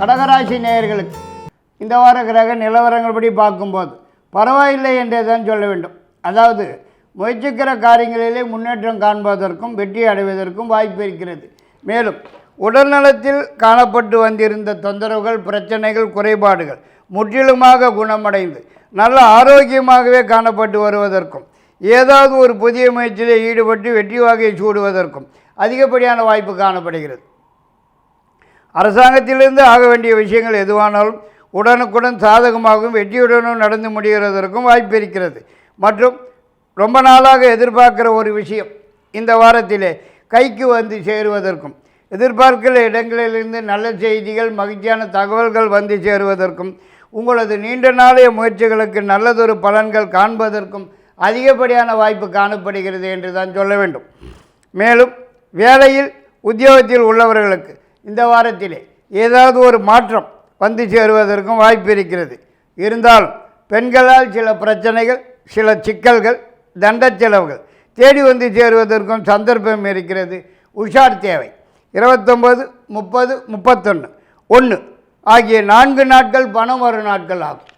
கடகராசி நேயர்களுக்கு இந்த வார கிரக நிலவரங்கள் படி பார்க்கும்போது பரவாயில்லை என்றே தான் சொல்ல வேண்டும். அதாவது முயற்சிக்கிற காரியங்களிலே முன்னேற்றம் காண்பதற்கும் வெற்றி அடைவதற்கும் வாய்ப்பு இருக்கிறது. மேலும் உடல்நலத்தில் காணப்பட்டு வந்திருந்த தொந்தரவுகள் பிரச்சனைகள் குறைபாடுகள் முற்றிலுமாக குணமடைந்து நல்ல ஆரோக்கியமாகவே காணப்பட்டு வருவதற்கும் ஏதாவது ஒரு புதிய முயற்சியில் ஈடுபட்டு வெற்றி வாகையை சூடுவதற்கும் அதிகப்படியான வாய்ப்பு காணப்படுகிறது. அரசாங்கத்திலிருந்து ஆக வேண்டிய விஷயங்கள் எதுவானாலும் உடனுக்குடன் சாதகமாகவும் வெற்றியுடனும் நடந்து முடிகிறதற்கும் வாய்ப்பு இருக்கிறது. மற்றும் ரொம்ப நாளாக எதிர்பார்க்கிற ஒரு விஷயம் இந்த வாரத்திலே கைக்கு வந்து சேருவதற்கும் எதிர்பார்க்கிற இடங்களிலிருந்து நல்ல செய்திகள் மகிழ்ச்சியான தகவல்கள் வந்து சேருவதற்கும் உங்களது நீண்ட நாளைய முயற்சிகளுக்கு நல்லதொரு பலன்கள் காண்பதற்கும் அதிகப்படியான வாய்ப்பு காணப்படுகிறது என்று தான் சொல்ல வேண்டும். மேலும் வேலையில் உத்தியோகத்தில் உள்ளவர்களுக்கு இந்த வாரத்திலே ஏதாவது ஒரு மாற்றம் வந்து சேருவதற்கும் வாய்ப்பு இருக்கிறது. இருந்தாலும் பெண்களால் சில பிரச்சனைகள் சில சிக்கல்கள் தண்ட செலவுகள் தேடி வந்து சேருவதற்கும் சந்தர்ப்பம் இருக்கிறது. உஷார் தேவை. இருபத்தொம்பது முப்பது முப்பத்தொன்று ஒன்று ஆகிய நான்கு நாட்கள் பணம் வரும் நாட்கள் ஆகும்.